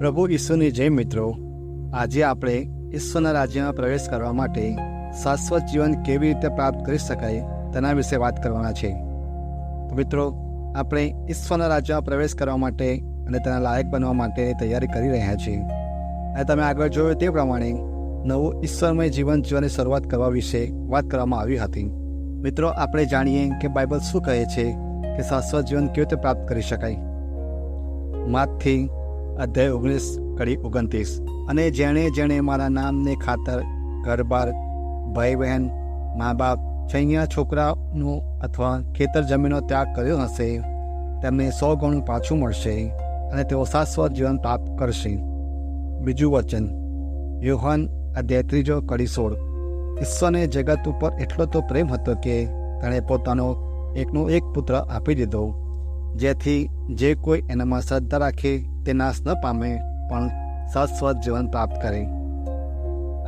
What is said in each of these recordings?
પ્રભુ ઈસુની જય મિત્રો, આજે આપણે ઈશ્વરના રાજ્યમાં પ્રવેશ કરવા માટે શાશ્વત જીવન કેવી રીતે પ્રાપ્ત કરી શકાય તેના વિશે વાત કરવાના છે. મિત્રો, આપણે ઈશ્વરના રાજ્યમાં પ્રવેશ કરવા માટે અને તેના લાયક બનવા માટેની તૈયારી કરી રહ્યા છીએ. અને તમે આગળ જોયું તે પ્રમાણે નવું ઈશ્વરમય જીવન જીવવાની શરૂઆત કરવા વિશે વાત કરવામાં આવી હતી. મિત્રો, આપણે જાણીએ કે બાઇબલ શું કહે છે કે શાશ્વત જીવન કેવી રીતે પ્રાપ્ત કરી શકાય? માતથી અધ્યાય ઓગણીસ કડી ઓગણત્રીસ. અને જેણે જેણે મારા નામને ખાતર ઘરબાર ભાઈ બહેન મા બાપ છૈયા છોકરાનો અથવા ખેતર જમીનનો ત્યાગ કર્યો હશે, તેમને સો ગણું પાછું મળશે અને તેઓ શાશ્વત જીવન પ્રાપ્ત કરશે. બીજું વચન, યોહાન અધ્યાય ત્રીજો કડી સોળ. ઈશ્વરને જગત ઉપર એટલો તો પ્રેમ હતો કે તેણે પોતાનો એકનો એક પુત્ર આપી દીધો, જેથી જે કોઈ એનામાં શ્રદ્ધા રાખે તે નાશ ન પામે, પણ શાશ્વત જીવન પ્રાપ્ત કરે.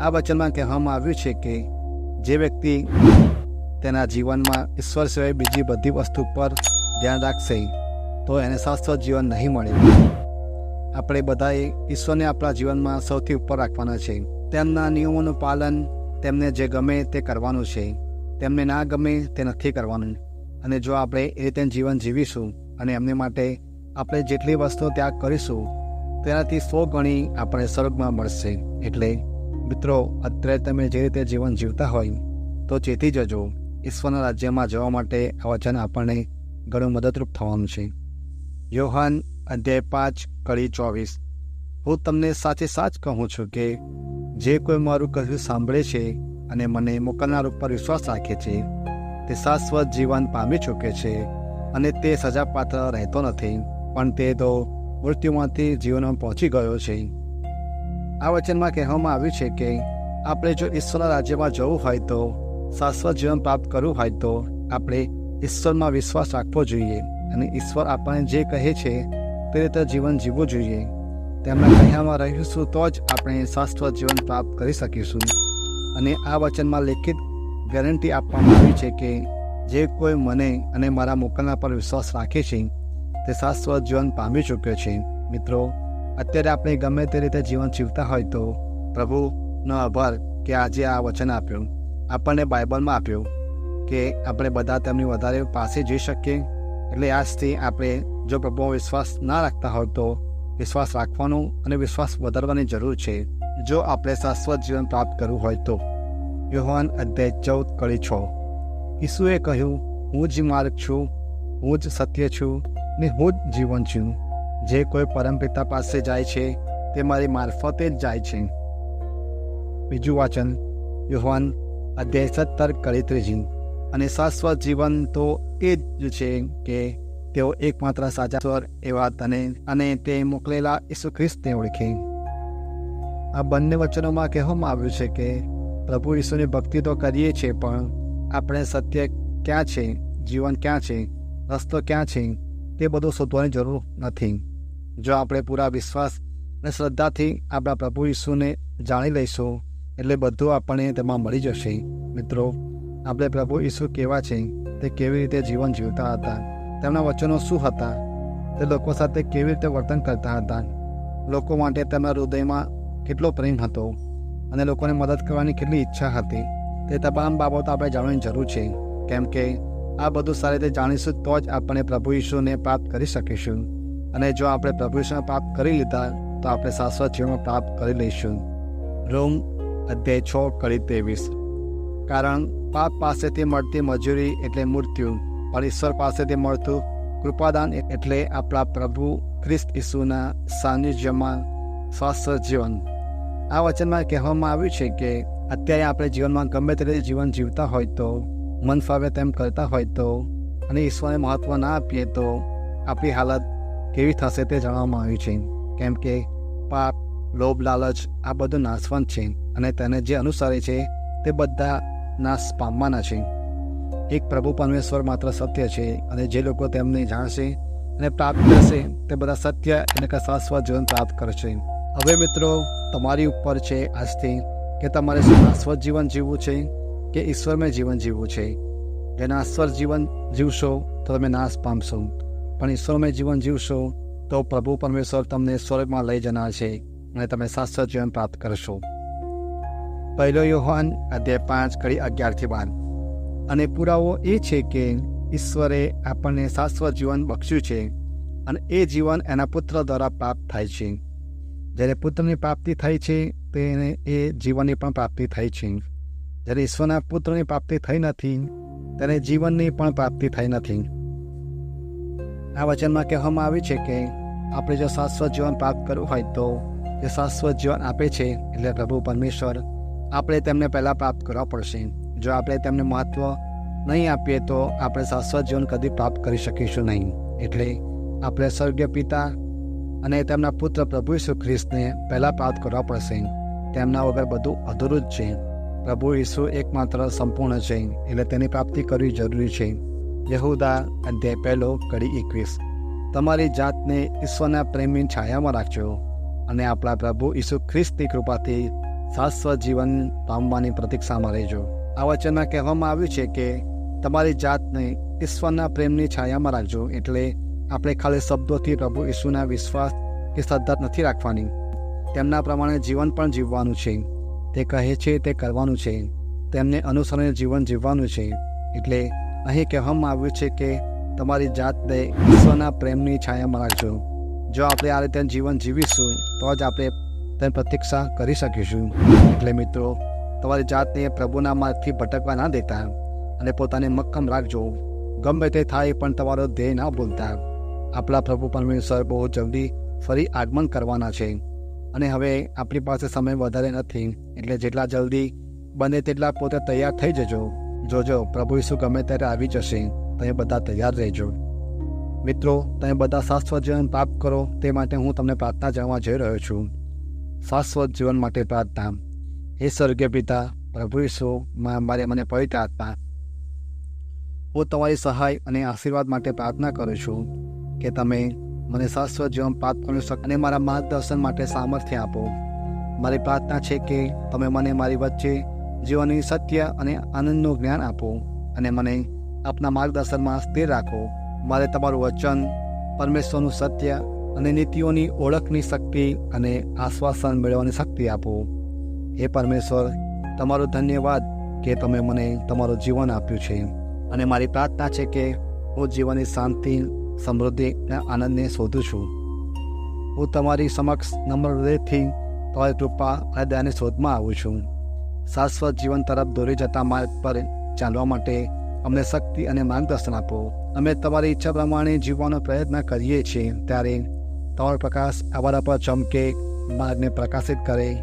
આ વચનમાં કહેવામાં આવ્યું છે કે, જે વ્યક્તિ તેના જીવનમાં ઈશ્વર સિવાય બીજી બધી વસ્તુ પર ધ્યાન રાખશે, તો એને શાશ્વત જીવન નહીં મળે. આપણે બધાએ ઈશ્વરને આપણા જીવનમાં સૌથી ઉપર રાખવાના છે. તેમના નિયમોનું પાલન તેમને જે ગમે તે કરવાનું છે. તેમને ના ગમે તે નથી કરવાનું. અને જો આપણે એ રીતે જીવન જીવીશું અને એમને માટે આપણે જેટલી વસ્તુઓ ત્યાગ કરીશું, તેનાથી સો ગણી આપણે સ્વર્ગમાં મળશે. એટલે, મિત્રો, અત્યારે તમે જે રીતે જીવન જીવતા હોય, તો ચેતી જજો. ઈશ્વરના રાજ્યમાં જવા માટે આ વચન આપણને ઘણું મદદરૂપ થવાનું છે. યોહાન અધ્યાય પાંચ, કડી ચોવીસ. હું તમને સાચે સાચ કહું છું કે, જે કોઈ મારું કહ્યું સાંભળે છે અને મને મોકલનાર ઉપર વિશ્વાસ રાખે છે, તે શાશ્વત જીવન પામી ચૂકે છે અને તે સજા પાત્ર રહેતો નથી. પણ તે તો મૃત્યુમાંથી જીવનમાં પહોંચી ગયો છે. આ વચનમાં કહેવામાં આવ્યું છે કે, આપણે જો ઈશ્વરના રાજ્યમાં જવું હોય તો, શાશ્વત જીવન પ્રાપ્ત કરવું હોય તો, આપણે ઈશ્વરમાં વિશ્વાસ રાખવો જોઈએ અને ઈશ્વર આપણને જે કહે છે, તે રીતે જીવન જીવવું જોઈએ. તેમના કહ્યામાં રહીશું તો જ આપણે શાશ્વત જીવન પ્રાપ્ત કરી શકીશું. અને આ વચનમાં લેખિત ગેરંટી આપવામાં આવી છે કે, જે કોઈ મને અને મારા મોકલના પર વિશ્વાસ રાખે છે તે શાશ્વત જીવન પામી ચૂક્યો છે. મિત્રો, અત્યારે આપણે ગમે તે રીતે જીવન જીવતા હોય તો પ્રભુનો આભાર કે આજે આ વચન આપ્યું. આપણને બાઇબલમાં આપ્યું કે આપણે બધા તેમની વધારે પાસે જઈ શકીએ. એટલે આજથી આપણે જો પ્રભુમાં વિશ્વાસ ના રાખતા હોય તો વિશ્વાસ રાખવાનો અને વિશ્વાસ વધારવાની જરૂર છે. જો આપણે શાશ્વત જીવન પ્રાપ્ત કરવું હોય તો. યોહાન અધ્યાય ચૌદ કળી છ. ઈસુએ કહ્યું, હું જ માર્ગ છું, હું જ સત્ય છું ને હું જ જીવન છું. જે કોઈ પરમપિતા પાસે જાય છે, તે મારી મારફતે જ જાય છે. બીજું વાચન, યોહાન અધ્યાય સત્તર કડી ત્રીજી અને શાશ્વત જીવન તો એ જ છે કે તેઓ એકમાત્ર સાચા સ્વર એવા તને અને તે મોકલેલા ઈસુ ખ્રિસ્તને ઓળખે. આ બંને વચનોમાં કહેવામાં આવ્યું છે કે, પ્રભુ ઈસુની ભક્તિ તો કરીએ છીએ, પણ આપણે સત્ય ક્યાં છે, જીવન ક્યાં છે, રસ્તો ક્યાં છે તે બધું શોધવાની જરૂર નથી. જો આપણે પૂરા વિશ્વાસ અને શ્રદ્ધાથી આપણા પ્રભુ ઈસુને જાણી લઈશું, એટલે બધું આપણને તેમાં મળી જશે. મિત્રો, આપણે પ્રભુ ઈસુ કેવા છે? તે કેવી રીતે જીવન જીવતા હતા? તેમના વચનો શું હતા? તે લોકો સાથે કેવી રીતે વર્તન કરતા હતા? લોકો માટે તેમના હૃદયમાં કેટલો પ્રેમ હતો? અને લોકોને મદદ કરવાની કેટલી ઈચ્છા હતી? તે તમામ બાબતો આપણે જાણવાની જરૂર છે. કેમ કે આ બધું સારી રીતે જાણીશું તો જ આપણે પ્રભુ ઈશુને પ્રાપ્ત કરી શકીશું. અને જો આપણે પ્રભુ ઈશ્વરને પ્રાપ્ત કરી લીધા, તો આપણે શાશ્વત જીવનમાં પ્રાપ્ત કરી લઈશું. રોમ અધ્યાય છ કડી ત્રેવીસ. કારણ પાપ પાસેથી મળતી મજૂરી એટલે મૃત્યુ, પણ ઈશ્વર પાસેથી મળતું કૃપાદાન એટલે આપણા પ્રભુ ખ્રિસ્ત ઈસુના સાનિધ્યમાં શાશ્વત જીવન. આ વચનમાં કહેવામાં આવ્યું છે કે અત્યારે આપણે જીવનમાં ગમે તે જીવન જીવતા હોય તો મન ફાવે તેમ કરતા હોય તો અને ઈશ્વરને મહત્ત્વ ના આપીએ તો આપણી હાલત કેવી થશે તે જાણવામાં આવ્યું છે. કેમ કે પાપ, લોભ, લાલચ આ બધું નાશવંત છે અને તેને જે અનુસરે છે તે બધા નાશ પામવાના છે. એક પ્રભુ પરમેશ્વર માત્ર સત્ય છે અને જે લોકો તેમને જાણશે અને પ્રાપ્ત કરશે તે બધા સત્ય એટલે કે શાશ્વત જીવન પ્રાપ્ત કરશે. હવે મિત્રો, તમારી ઉપર છે આજથી કે તમારે શું શાશ્વત જીવન જીવવું છે? કે ઈશ્વરમય જીવન જીવવું છે. જે નાશ્વર જીવન જીવશો તો તમે નાશ પામશો. પણ ઈશ્વરમય જીવન જીવશો તો પ્રભુ પરમેશ્વર તમને સ્વર્ગમાં લઈ જનાર છે અને તમે શાશ્વત જીવન પ્રાપ્ત કરશો. પહેલો યોહાન અધ્યાય પાંચ કડી અગિયારથી બાર. અને પુરાવો એ છે કે ઈશ્વરે આપણને શાશ્વત જીવન બક્ષ્યું છે અને એ જીવન એના પુત્ર દ્વારા પ્રાપ્ત થાય છે. જ્યારે પુત્રની પ્રાપ્તિ થાય છે, તેને એ જીવનની પણ પ્રાપ્તિ થાય છે. જ્યારે ઈશ્વરના પુત્રની પ્રાપ્તિ થઈ નથી, ત્યારે જીવનની પણ પ્રાપ્તિ થઈ નથી. આ વચનમાં કહેવામાં આવ્યું છે કે આપણે જો શાશ્વત જીવન પ્રાપ્ત કરવું હોય તો એ શાશ્વત જીવન આપે છે એટલે પ્રભુ પરમેશ્વર આપણે તેમને પહેલાં પ્રાપ્ત કરવા પડશે. જો આપણે તેમને મહત્ત્વ નહીં આપીએ તો આપણે શાશ્વત જીવન કદી પ્રાપ્ત કરી શકીશું નહીં. એટલે આપણે સ્વર્ગીય પિતા અને તેમના પુત્ર પ્રભુ ઈસુ ખ્રિસ્તને પહેલાં પ્રાપ્ત કરવા પડશે. તેમના વગર બધું અધૂરું જ છે. પ્રભુ ઈસુ એકમાત્ર સંપૂર્ણ છે એટલે તેની પ્રાપ્તિ કરવી જરૂરી છે. યહુદા અધ્યાય પહેલો કડી એકવીસ. તમારી જાતને ઈશ્વરના પ્રેમની છાયામાં રાખજો અને આપણા પ્રભુ ઈસુ ખ્રિસ્તની કૃપાથી શાશ્વત જીવન પામવાની પ્રતીક્ષામાં રહેજો. આ વચનમાં કહેવામાં આવ્યું છે કે તમારી જાતને ઈશ્વરના પ્રેમની છાયામાં રાખજો, એટલે આપણે ખાલી શબ્દોથી પ્રભુ ઈસુના વિશ્વાસ કે શ્રદ્ધા નથી રાખવાની. તેમના પ્રમાણે જીવન પણ જીવવાનું છે. તે કહે છે, તે કરવાનું છે. તેમને અનુસરીને જીવન જીવવાનું છે. એટલે અહીં કહેવામાં આવ્યું છે કે, તમારી જાતને ઈશ્વરના પ્રેમની છાયામાં રાખજો. જો આપણે આ રીતે જીવન જીવીશું, તો જ આપણે તેની પ્રતીક્ષા કરી શકીશું. એટલે મિત્રો, તમારી જાતને પ્રભુના માર્ગથી ભટકવા ના દેતા અને પોતાને મક્કમ રાખજો. ગમે તે થાય પણ તમારો ધ્યેય ના ભૂલતા. આપણા પ્રભુ પરમેશ્વર બહુ જલ્દી ફરી આગમન કરવાના છે. અને હવે આપણી પાસે સમય વધારે નથી, એટલે જેટલા જલ્દી બને તેટલા પોતે તૈયાર થઈ જજો. જોજો, પ્રભુ ઈસુ ગમે ત્યારે આવી જશે. તમે બધા તૈયાર રહેજો. મિત્રો, તમે બધા શાશ્વત જીવન પ્રાપ્ત કરો, તે માટે હું તમને પ્રાર્થના જવા જઈ રહ્યો છું. શાશ્વત જીવન માટે પ્રાર્થના. હે સ્વર્ગીય પિતા, પ્રભુ ઈસુ મારે મને પવિત્ર આત્મા. હું તમારી સહાય અને આશીર્વાદ માટે પ્રાર્થના કરું છું કે તમે મને શાશ્વત જીવન પ્રાપ્ત કરી શકો અને મારા માર્ગદર્શન માટે સામર્થ્ય આપો. મારી પ્રાર્થના છે કે તમે મને મારી વચ્ચે જીવનની સત્ય અને આનંદનું જ્ઞાન આપો અને મને આપના માર્ગદર્શનમાં સ્થિર રાખો. મારે તમારું વચન, પરમેશ્વરનું સત્ય અને નીતિઓની ઓળખની શક્તિ અને આશ્વાસન મેળવવાની શક્તિ આપો. હે પરમેશ્વર, તમારો ધન્યવાદ કે તમે મને તમારું જીવન આપ્યું છે અને મારી પ્રાર્થના છે કે હું જીવનની શાંતિ સમૃદ્ધિ અને આનંદને શોધું છું. હું તમારી સમક્ષ નમ્ર હૃદયથી તમારી કૃપા અને દયાની શોધમાં આવું છું. શાશ્વત જીવન તરફ દોરી જતા માર્ગ પર ચાલવા માટે અમને શક્તિ અને માર્ગદર્શન આપો. અમે તમારી ઈચ્છા પ્રમાણે જીવવાનો પ્રયત્ન કરીએ છીએ ત્યારે તમારો પ્રકાશ અમારા પર ચમકે, માર્ગને પ્રકાશિત કરે.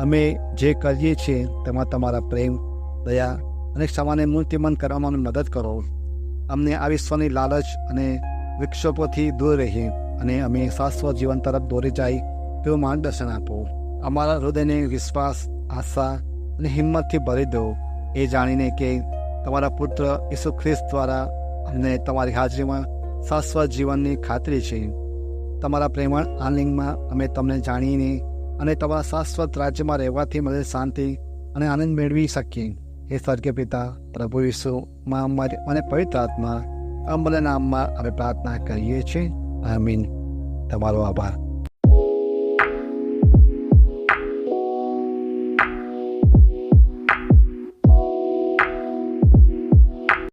અમે જે કરીએ છીએ તેમાં તમારા પ્રેમ, દયા અને ક્ષમાને મૂર્તિમંત કરવામાં મદદ કરો. અમને આ વિશ્વની લાલચ અને વિક્ષોપોથી દૂર રહીએ અને અમે શાશ્વત જીવન તરફ દોરી જાય તેવું માર્ગદર્શન આપો. અમારા હૃદયને વિશ્વાસ, આશા અને હિંમતથી ભરી દો. એ જાણીને કે તમારા પુત્ર ઈસુ ખ્રિસ્ત દ્વારા અમને તમારી હાજરીમાં શાશ્વત જીવનની ખાતરી છે. તમારા પ્રેમળ આલિંગમાં અમે તમને જાણીને અને તમારા શાશ્વત રાજ્યમાં રહેવાથી મળે શાંતિ અને આનંદ મેળવી શકીએ. હે સ્વર્ગીય પિતા, પ્રભુ ઈસુમાં અમારી અને પવિત્ર આત્મા અમલ નામમાં અમે પ્રાર્થના કરીએ છીએ. આમીન. તમારો આભાર.